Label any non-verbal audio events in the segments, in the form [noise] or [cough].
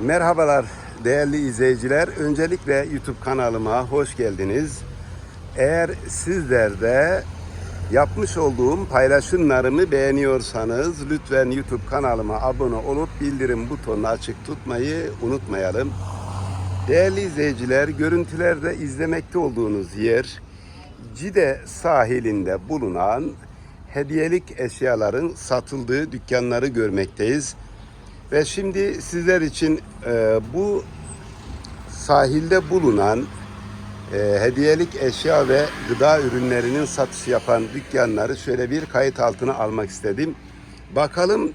Merhabalar değerli izleyiciler. Öncelikle YouTube kanalıma hoş geldiniz. Eğer sizler de yapmış olduğum paylaşımlarımı beğeniyorsanız lütfen YouTube kanalıma abone olup bildirim butonunu açık tutmayı unutmayalım. Değerli izleyiciler, görüntülerde izlemekte olduğunuz yer Cide sahilinde bulunan hediyelik eşyaların satıldığı dükkanları görmekteyiz. Ve şimdi sizler için e, bu sahilde bulunan e, hediyelik eşya ve gıda ürünlerinin satış yapan dükkanları şöyle bir kayıt altına almak istedim. Bakalım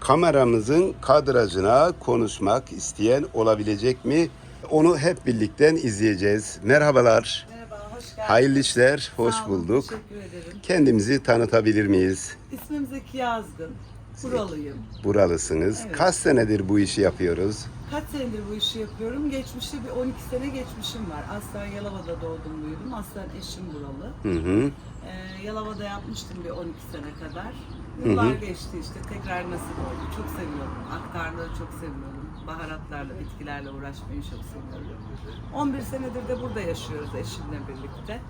kameramızın kadrajına konuşmak isteyen olabilecek mi? Onu hep birlikte izleyeceğiz. Merhabalar. Merhaba, hoş geldiniz. Hayırlı işler, hoş Sağ olun, bulduk. Teşekkür ederim. Kendimizi tanıtabilir miyiz? İsmim Zeki Yazgın. Buralıyım. Buralısınız. Evet. Kaç senedir bu işi yapıyoruz? Kaç senedir bu işi yapıyorum? Geçmişte bir 12 sene geçmişim var. Aslen Yalova'da doğdum büyüdüm. Aslen eşim buralı. Hı hı. Ee, Yalova'da yapmıştım bir 12 sene kadar. Yıllar geçti işte tekrar nasip oldu. Çok seviyorum. Aktarları çok seviyorum. Baharatlarla, bitkilerle uğraşmayı çok seviyorum. 11 senedir de burada yaşıyoruz eşimle birlikte.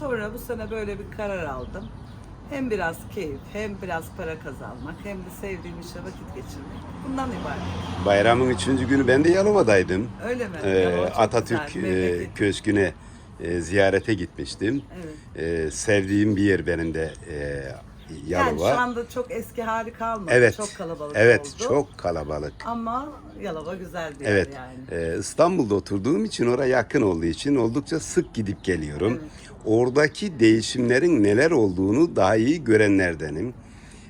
Sonra bu sene böyle bir karar aldım. Hem biraz keyif, hem biraz para kazanmak, hem de sevdiğim işe vakit geçirmek. Bundan ibaret. Bayramın üçüncü günü ben de Yalova'daydım. Öyle mi? Ee, Yalova Atatürk güzel, e. Köşkü'ne e, ziyarete gitmiştim. Evet. E, sevdiğim bir yer benim de e, Yani Yalova. şu anda çok eski hali kalmadı. evet. Çok kalabalık Evet, oldu. çok kalabalık. Ama Yalova güzel bir Evet. yer yani. e, İstanbul'da oturduğum için oraya yakın olduğu için oldukça sık gidip geliyorum. Evet. Oradaki değişimlerin neler olduğunu daha iyi görenlerdenim.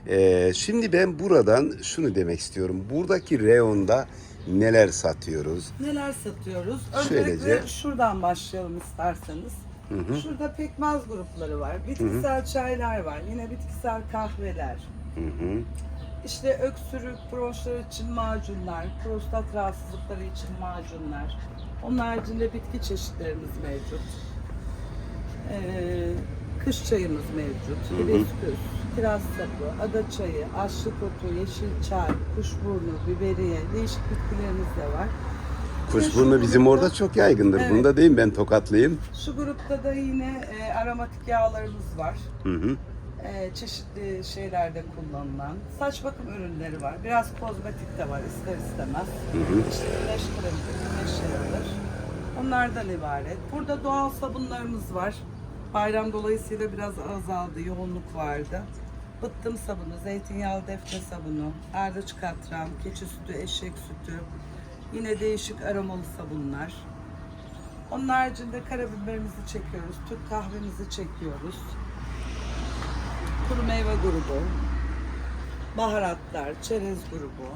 E, şimdi ben buradan şunu demek istiyorum. Buradaki reyonda neler satıyoruz? Neler satıyoruz? Şöylece- Öncelikle şuradan başlayalım isterseniz. Şurada pekmez grupları var. Bitkisel çaylar var. Yine bitkisel kahveler. Hı hı. İşte öksürük, bronşlar için macunlar, prostat rahatsızlıkları için macunlar. Onun haricinde bitki çeşitlerimiz mevcut. Ee, kış çayımız mevcut. Hibiskus, kiraz sapı, ada çayı, aşlık otu, yeşil çay, kuşburnu, biberiye, değişik bitkilerimiz de var. Kuşburnu bizim orada çok yaygındır. Evet. Bunda değil ben tokatlıyım. Şu grupta da yine e, aromatik yağlarımız var. Hı hı. E, çeşitli şeylerde kullanılan saç bakım ürünleri var. Biraz kozmetik de var ister istemez. İşte güneş kremidir, güneş yağıdır. Onlardan ibaret. Burada doğal sabunlarımız var. Bayram dolayısıyla biraz azaldı, yoğunluk vardı. Bıttım sabunu, zeytinyağlı defne sabunu, ardıç katran, keçi sütü, eşek sütü, yine değişik aromalı sabunlar. Onun haricinde karabiberimizi çekiyoruz, Türk kahvemizi çekiyoruz. Kuru meyve grubu, baharatlar, çerez grubu,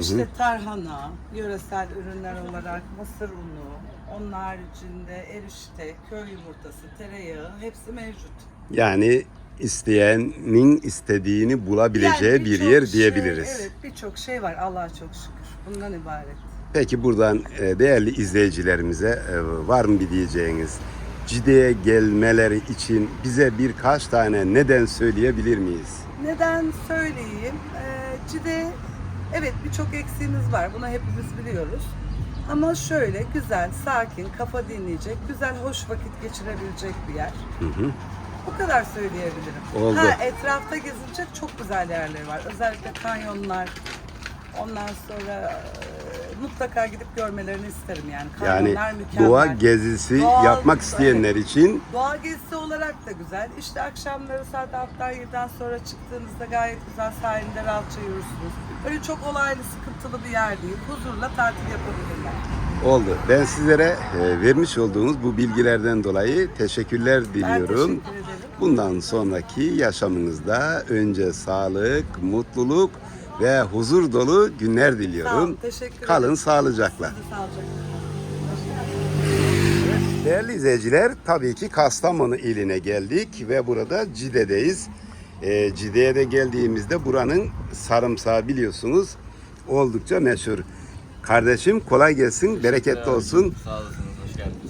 işte tarhana, yöresel ürünler olarak mısır unu, onun haricinde erişte, köy yumurtası, tereyağı hepsi mevcut. Yani isteyenin istediğini bulabileceği Yani bir birçok yer şey- diyebiliriz. evet birçok şey var Allah'a çok şükür. Bundan ibaret. Peki buradan e, değerli izleyicilerimize e, var mı bir diyeceğiniz? Cide'ye gelmeleri için bize birkaç tane neden söyleyebilir miyiz? Neden söyleyeyim? Ee, Cide, evet birçok eksiğimiz var. Bunu hepimiz biliyoruz. Ama şöyle güzel, sakin, kafa dinleyecek, güzel, hoş vakit geçirebilecek bir yer. Bu kadar söyleyebilirim. Oldu. Ha, etrafta gezilecek çok güzel yerleri var. Özellikle kanyonlar. Ondan sonra e, mutlaka gidip görmelerini isterim yani. Yani Kanyonlar mükemmel. doğa gezisi Doğal yapmak isteyenler için Doğa gezisi olarak da güzel. İşte akşamları saat 6'dan 7'den sonra çıktığınızda gayet güzel sahilde rahatça yürürsünüz. Öyle çok olaylı, sıkıntılı bir yer değil. Huzurla tatil yapabilirler. oldu. Ben sizlere e, vermiş olduğunuz bu bilgilerden dolayı teşekkürler Ben diliyorum. teşekkür ederim. Bundan sonraki yaşamınızda önce sağlık, mutluluk ve huzur dolu günler Sağ olun, diliyorum. teşekkür Kalın ederim. sağlıcakla. Değerli izleyiciler, tabii ki Kastamonu iline geldik ve burada Cide'deyiz. Ee, Cide'ye de geldiğimizde buranın sarımsağı biliyorsunuz oldukça meşhur. Kardeşim kolay gelsin, bereketli olsun. Sağ geldiniz.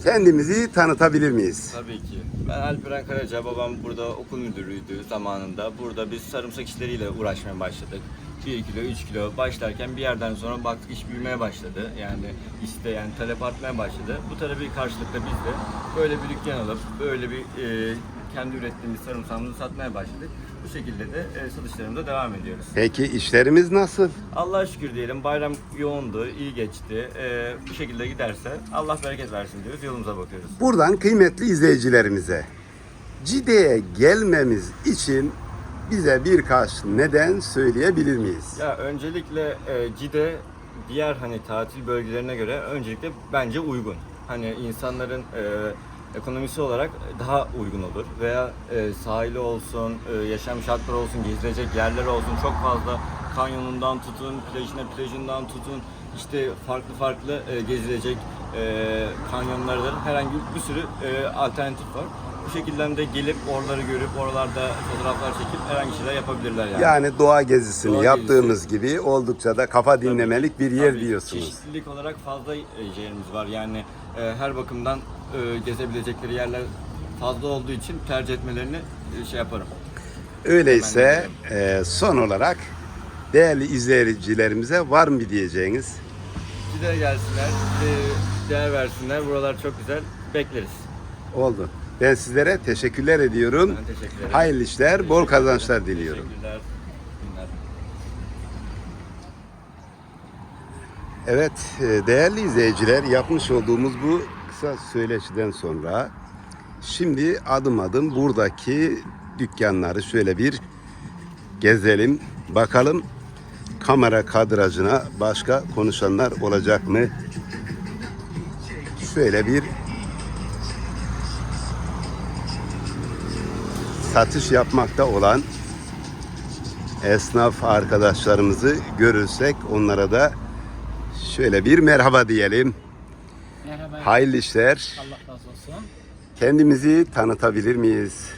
Kendimizi tanıtabilir miyiz? Tabii ki. Ben Alperen Karaca, babam burada okul müdürüydü zamanında. Burada biz sarımsak işleriyle uğraşmaya başladık. 1 kilo, 3 kilo başlarken bir yerden sonra baktık iş büyümeye başladı. Yani isteyen, talep artmaya başladı. Bu talebi karşılıklı biz de böyle bir dükkan alıp böyle bir e, kendi ürettiğimiz sarımsağımızı satmaya başladık. Bu şekilde de e, satışlarımıza devam ediyoruz. Peki işlerimiz nasıl? Allah'a şükür diyelim bayram yoğundu, iyi geçti. E, bu şekilde giderse Allah bereket versin diyoruz, yolumuza bakıyoruz. Buradan kıymetli izleyicilerimize Cide'ye gelmemiz için bize birkaç neden söyleyebilir miyiz? Ya öncelikle e, Cide diğer hani tatil bölgelerine göre öncelikle bence uygun. Hani insanların e, ekonomisi olarak daha uygun olur veya e, sahili olsun, e, yaşam şartları olsun, gezilecek yerler olsun çok fazla kanyonundan tutun, plajına plajından tutun işte farklı farklı e, gezilecek e, kanyonlardır. Herhangi bir sürü e, alternatif var. Bu şekilde de gelip oraları görüp oralarda fotoğraflar çekip herhangi şeyler yapabilirler yani. Yani doğa gezisini Doğa yaptığımız gibi oldukça da kafa dinlemelik bir yer Tabii, diyorsunuz. Çeşitlilik olarak fazla e, yerimiz var. Yani e, her bakımdan e, gezebilecekleri yerler fazla olduğu için tercih etmelerini e, şey yaparım. Öyleyse e, son olarak değerli izleyicilerimize var mı diyeceğiniz? Gider gelsinler, e, değer versinler. Buralar çok güzel. Bekleriz. Oldu. Ben sizlere teşekkürler ediyorum. Ben teşekkür ederim. Hayırlı işler, bol kazançlar diliyorum. Teşekkürler. Evet, e, değerli izleyiciler yapmış olduğumuz bu kısa söyleşiden sonra şimdi adım adım buradaki dükkanları şöyle bir gezelim. Bakalım kamera kadrajına başka konuşanlar olacak mı? Şöyle bir satış yapmakta olan esnaf arkadaşlarımızı görürsek onlara da şöyle bir merhaba diyelim. Merhaba. Hayırlı işler. Allah razı olsun. Kendimizi tanıtabilir miyiz?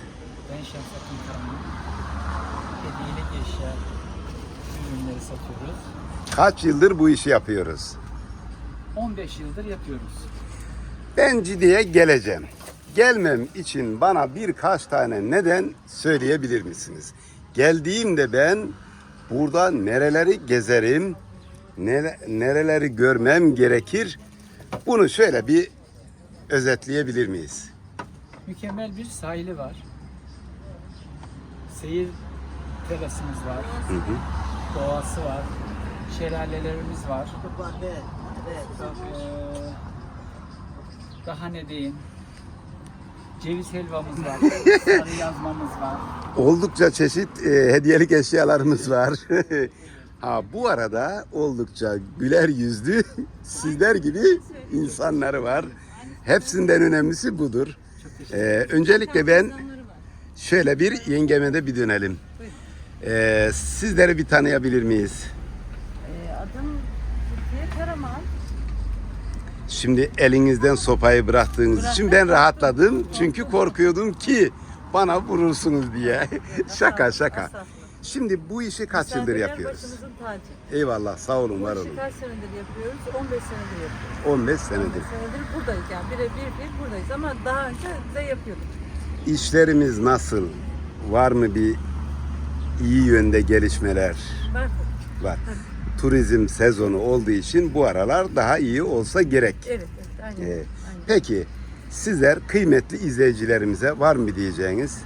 Ben Şemsettin Karaman. Hediyelik eşya ürünleri satıyoruz. Kaç yıldır bu işi yapıyoruz? 15 yıldır yapıyoruz. Ben Cide'ye geleceğim. Gelmem için bana birkaç tane neden söyleyebilir misiniz? Geldiğimde ben burada nereleri gezerim, nere- nereleri görmem gerekir? Bunu şöyle bir özetleyebilir miyiz? Mükemmel bir sahili var. Seyir terasımız var. Hı hı. Doğası var. Şelalelerimiz var. Ee, daha ne diyeyim? Ceviz helvamız var. [laughs] Sarı yazmamız var. Oldukça çeşit e, hediyelik eşyalarımız var. [laughs] ha bu arada oldukça güler yüzlü [laughs] sizler gibi insanları var. Hepsinden önemlisi budur. E, öncelikle ben şöyle bir yengeme de bir dönelim. E, sizleri bir tanıyabilir miyiz? Ee, adım Türkiye Karaman. Şimdi elinizden sopayı bıraktığınız için ben rahatladım. Çünkü korkuyordum ki bana vurursunuz diye. [laughs] şaka şaka. Şimdi bu işi kaç yıldır Misafirler yapıyoruz? başımızın tacı. Eyvallah sağ olun var Bu olun. işi kaç senedir yapıyoruz? 15 senedir yapıyoruz. 15 15 senedir. senedir buradayız yani. Birebir bir buradayız ama daha önce de yapıyorduk. İşlerimiz nasıl? Var mı bir iyi yönde gelişmeler? Var Var. Turizm sezonu olduğu için bu aralar daha iyi olsa gerek. Evet, evet. Aynen. Ee, aynen. peki sizler kıymetli izleyicilerimize var mı diyeceğiniz?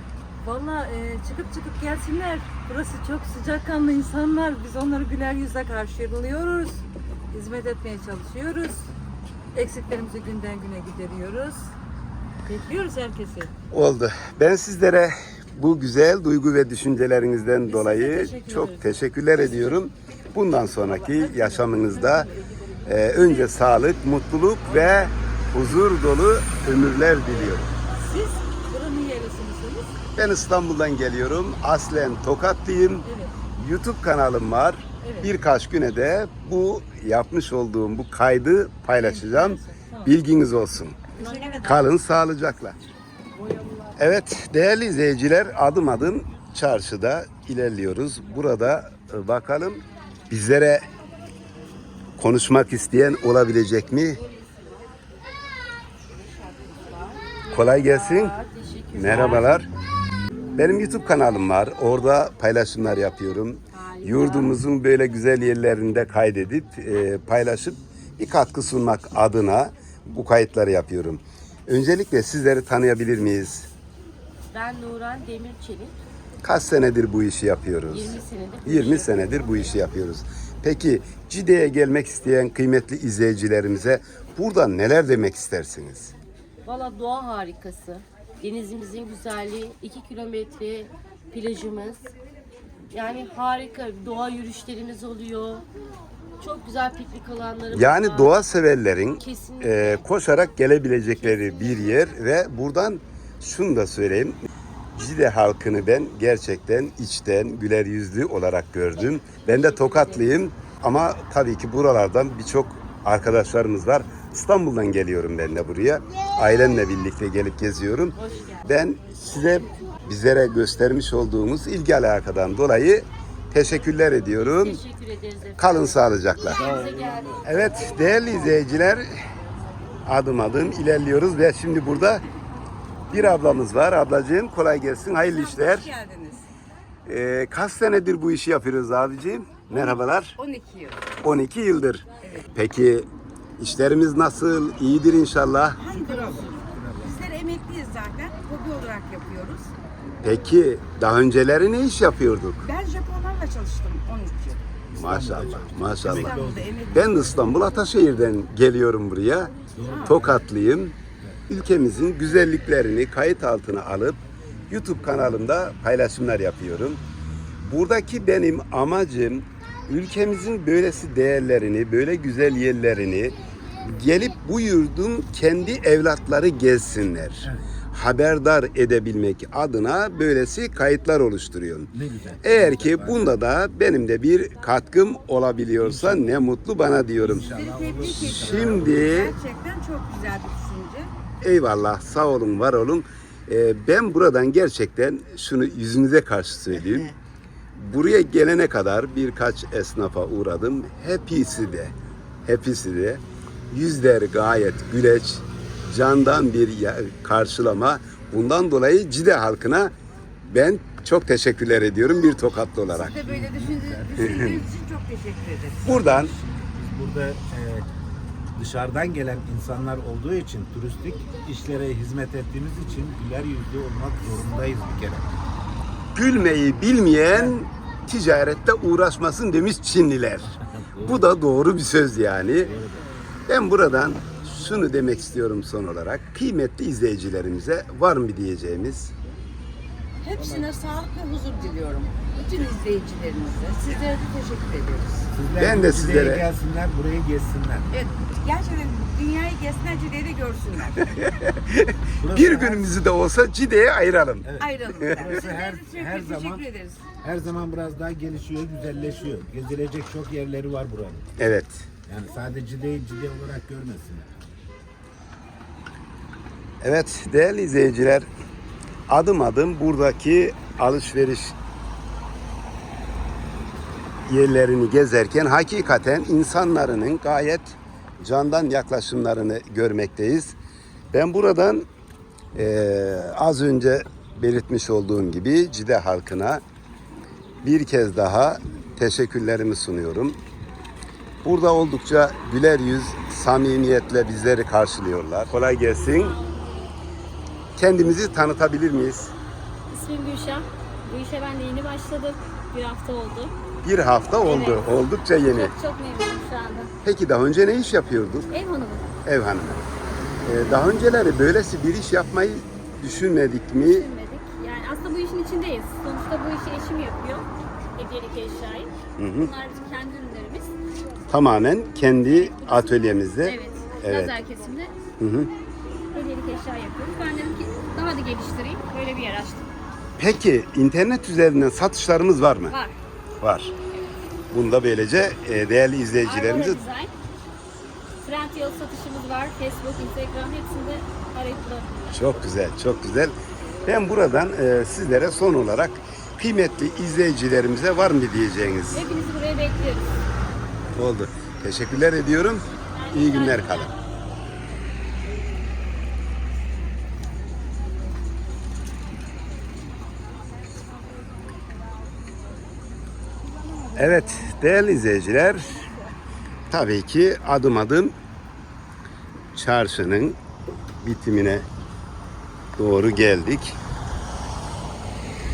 Valla e, çıkıp çıkıp gelsinler. Burası çok sıcakkanlı insanlar. Biz onları güler yüzle karşılıyoruz. Hizmet etmeye çalışıyoruz. Eksiklerimizi günden güne gideriyoruz. Bekliyoruz herkesi. Oldu. Ben sizlere bu güzel duygu ve düşüncelerinizden size dolayı teşekkür çok ederiz. teşekkürler ediyorum. Bundan sonraki yaşamınızda e, önce sağlık, mutluluk ve huzur dolu ömürler diliyorum. Siz. Ben İstanbul'dan geliyorum. Aslen Tokatlıyım. Evet. YouTube kanalım var. Evet. Birkaç güne de bu yapmış olduğum bu kaydı paylaşacağım. Bilginiz olsun. Kalın sağlıcakla. Evet değerli izleyiciler adım adım çarşıda ilerliyoruz. Burada e, bakalım bizlere konuşmak isteyen olabilecek mi? Kolay gelsin. Merhabalar. Benim YouTube kanalım var. Orada paylaşımlar yapıyorum. yurdumuzun böyle güzel yerlerinde kaydedip e, paylaşıp bir katkı sunmak adına bu kayıtları yapıyorum. Öncelikle sizleri tanıyabilir miyiz? Ben Nuran Demirçelik. Kaç senedir bu işi yapıyoruz? 20 senedir bu 20 işi senedir bu işi yapıyoruz. Peki Cide'ye gelmek isteyen kıymetli izleyicilerimize burada neler demek istersiniz? Valla doğa harikası. Denizimizin güzelliği, 2 kilometre plajımız. Yani harika doğa yürüyüşlerimiz oluyor. Çok güzel piknik alanlarımız Yani var. doğa severlerin Kesinlikle. e, koşarak gelebilecekleri bir yer ve buradan şunu da söyleyeyim. Cide halkını ben gerçekten içten güler yüzlü olarak gördüm. Ben de Tokatlıyım ama tabii ki buralardan birçok arkadaşlarımız var. İstanbul'dan geliyorum ben de buraya. Ailemle birlikte gelip geziyorum. Ben size bizlere göstermiş olduğunuz ilgi alakadan dolayı teşekkürler ediyorum. Teşekkür ederiz efendim. Kalın sağlıcakla. Evet değerli izleyiciler adım adım ilerliyoruz ve şimdi burada bir ablamız var. Ablacığım kolay gelsin. Hayırlı işler. Hoş geldiniz. Ee, kaç senedir bu işi yapıyoruz abicim? Merhabalar. 12 yıl. 12 yıldır. Peki işlerimiz nasıl? İyidir inşallah. Hamdolsun. Bizler emekliyiz zaten. Hobi olarak yapıyoruz. Peki daha önceleri ne iş yapıyorduk? Ben Japonlarla çalıştım 13 yıl. Maşallah, maşallah. İstanbul'da emekli. Ben de İstanbul Ataşehir'den geliyorum buraya. Tokatlıyım. Ülkemizin güzelliklerini kayıt altına alıp YouTube kanalımda paylaşımlar yapıyorum. Buradaki benim amacım ülkemizin böylesi değerlerini, böyle güzel yerlerini gelip bu yurdun kendi evlatları gezsinler. Haberdar edebilmek adına böylesi kayıtlar oluşturuyorum. Ne güzel. Eğer ki bunda da benim de bir katkım olabiliyorsa ne mutlu bana diyorum. Tebrik ediyorum. Şimdi Gerçekten çok güzel bir düşünce. eyvallah sağ olun var olun. Ee, ben buradan gerçekten şunu yüzünüze karşı söyleyeyim. [laughs] Buraya gelene kadar birkaç esnafa uğradım. Hepsi de, hepsi de yüzler gayet güleç, candan bir karşılama. Bundan dolayı Cide halkına ben çok teşekkürler ediyorum bir tokatlı olarak. Siz de böyle düşündüğünüz, düşündüğünüz için çok teşekkür ederiz. Buradan Burada e, dışarıdan gelen insanlar olduğu için turistik işlere hizmet ettiğimiz için güler yüzlü olmak zorundayız bir kere. Gülmeyi bilmeyen ticarette uğraşmasın demiş Çinliler. Bu da doğru bir söz yani. Ben buradan şunu demek istiyorum son olarak. Kıymetli izleyicilerimize var mı diyeceğimiz? Hepsine sağlık ve huzur diliyorum. Bütün izleyicilerimize. Sizlere de teşekkür ediyoruz. Sizler Ben de sizlere- gelsinler, burayı gezsinler. Evet, gerçekten dünyayı gezsinler, Cide'yi de görsünler. [laughs] Bir her- günümüzü de olsa Cide'ye ayıralım. Ayrılın. Burası her- her zaman- teşekkür ederiz. Her zaman biraz daha gelişiyor, güzelleşiyor. Gezilecek çok yerleri var buranın. Evet. Yani sadece Cide'yi Cide olarak görmesinler. Evet değerli izleyiciler adım adım buradaki alışveriş yerlerini gezerken hakikaten insanların gayet candan yaklaşımlarını görmekteyiz. Ben buradan eee, az önce belirtmiş olduğum gibi Cide halkına bir kez daha teşekkürlerimi sunuyorum. Burada oldukça güler yüz, samimiyetle bizleri karşılıyorlar. Kolay gelsin. Kendimizi tanıtabilir miyiz? İsmim Gülşah. Bu işe ben de yeni başladım. Bir hafta oldu. Bir hafta oldu. Oldukça yeni. Çok çok memnunum şu anda. Peki daha önce ne iş yapıyorduk? Ev hanımı. Ev hanımı. Ee, daha önceleri böylesi bir iş yapmayı düşünmedik mi? Düşünmedik. Yani aslında bu işin içindeyiz. Sonuçta bu işi eşim yapıyor. Hediyelik eşyayı. Bunlar bizim kendi ürünlerimiz. Tamamen kendi atölyemizde. Evet. Evet. Lazer kesimde Hı hı. hediyelik eşya yapıyoruz. Ben dedim ki daha da geliştireyim. Böyle bir yer açtım. Peki internet üzerinden satışlarımız var mı? Var. Var. Bunu da böylece e, değerli izleyicilerimize Design. Trendyol satışımız var. Facebook, Instagram hepsinde arayıp. Çok güzel, çok güzel. Ben buradan e, sizlere son olarak kıymetli izleyicilerimize var mı diyeceğiniz? Hepinizi buraya bekliyoruz. Oldu. Teşekkürler ediyorum. İyi günler kalın. Evet değerli izleyiciler tabii ki adım adım çarşının bitimine doğru geldik.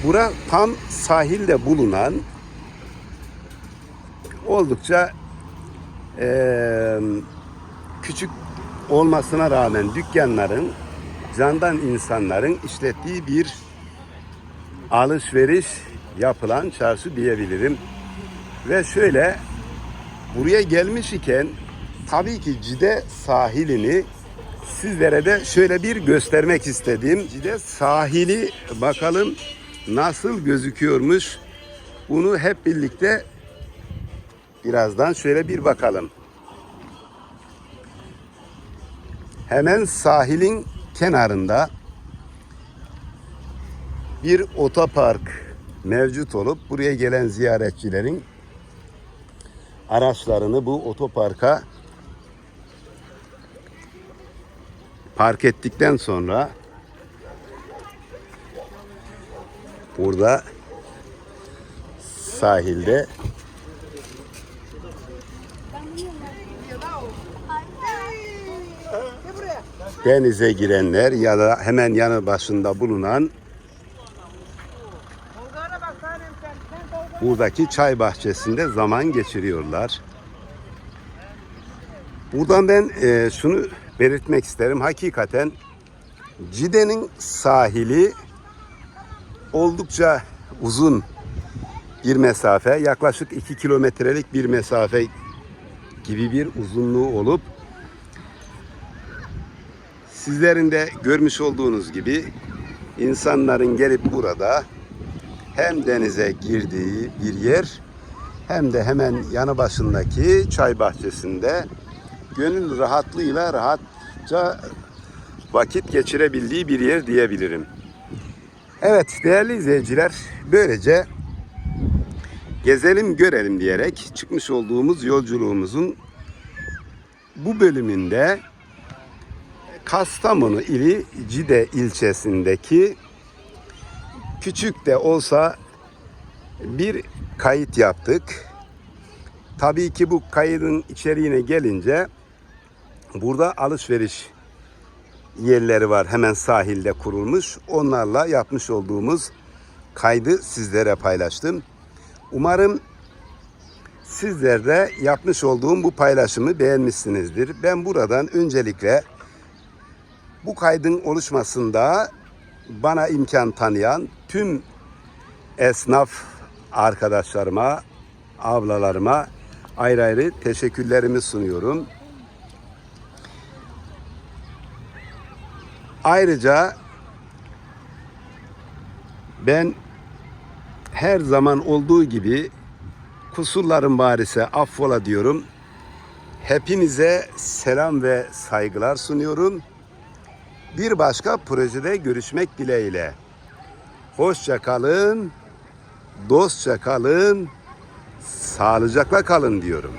Bura tam sahilde bulunan oldukça eee, küçük olmasına rağmen dükkanların candan insanların işlettiği bir alışveriş yapılan çarşı diyebilirim. Ve şöyle buraya gelmiş iken tabii ki Cide sahilini sizlere de şöyle bir göstermek istedim. Cide sahili bakalım nasıl gözüküyormuş. Bunu hep birlikte birazdan şöyle bir bakalım. Hemen sahilin kenarında bir otopark mevcut olup buraya gelen ziyaretçilerin araçlarını bu otoparka park ettikten sonra burada sahilde denize girenler ya da hemen yanı başında bulunan buradaki çay bahçesinde zaman geçiriyorlar. Buradan ben e, şunu belirtmek isterim. Hakikaten Cide'nin sahili oldukça uzun bir mesafe. Yaklaşık 2 kilometrelik bir mesafe gibi bir uzunluğu olup sizlerin de görmüş olduğunuz gibi insanların gelip burada hem denize girdiği bir yer hem de hemen yanı başındaki çay bahçesinde gönül rahatlığıyla rahatça vakit geçirebildiği bir yer diyebilirim. Evet değerli izleyiciler böylece gezelim görelim diyerek çıkmış olduğumuz yolculuğumuzun bu bölümünde Kastamonu ili Cide ilçesindeki küçük de olsa bir kayıt yaptık. Tabii ki bu kaydın içeriğine gelince burada alışveriş yerleri var hemen sahilde kurulmuş. Onlarla yapmış olduğumuz kaydı sizlere paylaştım. Umarım sizler de yapmış olduğum bu paylaşımı beğenmişsinizdir. Ben buradan öncelikle bu kaydın oluşmasında bana imkan tanıyan tüm esnaf arkadaşlarıma, ablalarıma ayrı ayrı teşekkürlerimi sunuyorum. Ayrıca ben her zaman olduğu gibi kusurlarım varise affola diyorum. Hepinize selam ve saygılar sunuyorum. Bir başka projede görüşmek dileğiyle. Hoşça kalın, dostça kalın, sağlıcakla kalın diyorum.